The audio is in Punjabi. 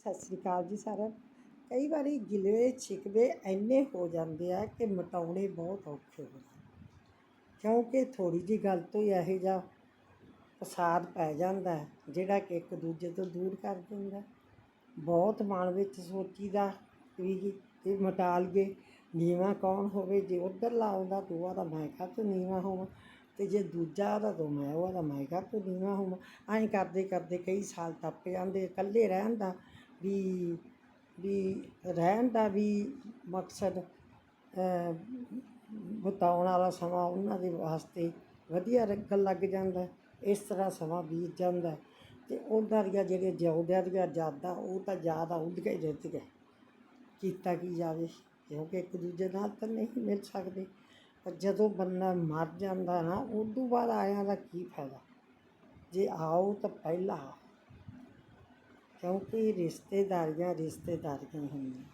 ਸਤਿ ਸ੍ਰੀ ਅਕਾਲ ਜੀ ਸਾਰਿਆਂ ਕਈ ਵਾਰੀ ਗਿਲੇ ਛਿਕਵੇ ਇੰਨੇ ਹੋ ਜਾਂਦੇ ਆ ਕਿ ਮਿਟਾਉਣੇ ਬਹੁਤ ਔਖੇ ਹੋ ਕਿਉਂਕਿ ਥੋੜੀ ਜੀ ਗੱਲ ਤੋਂ ਹੀ ਇਹੋ ਜਿਹਾ ਫਸਾਦ ਪੈ ਜਾਂਦਾ ਹੈ, ਜਿਹੜਾ ਕਿ ਇੱਕ ਦੂਜੇ ਤੋਂ ਦੂਰ ਕਰ ਦਿੰਦਾ ਬਹੁਤ ਮਨ ਵਿੱਚ ਸੋਚੀਦਾ ਵੀ ਇਹ ਮਿਟਾ ਲਈਏ ਨੀਵਾਂ ਕੌਣ ਹੋਵੇ? ਜੇ ਉੱਧਰ ਲਾਉਂਦਾ ਤੂੰ ਉਹਦਾ ਮੈਂ ਕਾ ਤੂੰ ਨੀਵਾਂ ਹੋਵਾਂ? ਤੇ ਜੇ ਦੂਜਾ ਆਦਾ ਤੂੰ ਮੈਂ ਉਹਦਾ ਮੈਂ ਕਾ ਤੂੰ ਨੀਵਾਂ ਹੋਵਾਂ? ਐਂ ਕਰਦੇ ਕਰਦੇ ਕਈ ਸਾਲ ਟੱਪ ਜਾਂਦੇ ਇਕੱਲੇ ਰਹਿਣ ਦਾ ਵੀ ਵੀ ਰਹਿਣ ਦਾ ਵੀ ਮਕਸਦ ਬਿਤਾਉਣ ਵਾਲਾ ਸਮਾਂ ਉਹਨਾਂ ਦੇ ਵਾਸਤੇ ਵਧੀਆ ਲੱਗਣ ਲੱਗ ਜਾਂਦਾ, ਇਸ ਤਰ੍ਹਾਂ ਸਮਾਂ ਬੀਤ ਜਾਂਦਾ। ਅਤੇ ਉਹਨਾਂ ਦੀਆਂ ਜਿਹੜੇ ਜਿਉਂਦਿਆਂ ਦੀਆਂ ਯਾਦਾਂ, ਉਹ ਤਾਂ ਯਾਦ ਕੇ ਜਿੱਤ ਰਹਿੰਦੀਆਂ। ਕੀਤਾ ਕੀ ਜਾਵੇ, ਕਿਉਂਕਿ ਇੱਕ ਦੂਜੇ ਨਾਲ ਤਾਂ ਨਹੀਂ ਮਿਲ ਸਕਦੇ। ਪਰ ਜਦੋਂ ਬੰਦਾ ਮਰ ਜਾਂਦਾ ਨਾ, ਉਦੋਂ ਬਾਅਦ ਆਇਆਂ ਦਾ ਕੀ ਫਾਇਦਾ? ਜੇ ਆਓ ਤਾਂ ਪਹਿਲਾਂ ਆਓ। ਕਿਉਂਕਿ ਰਿਸ਼ਤੇਦਾਰੀਆਂ ਰਿਸ਼ਤੇਦਾਰੀਆਂ ਹੁੰਦੀਆਂ।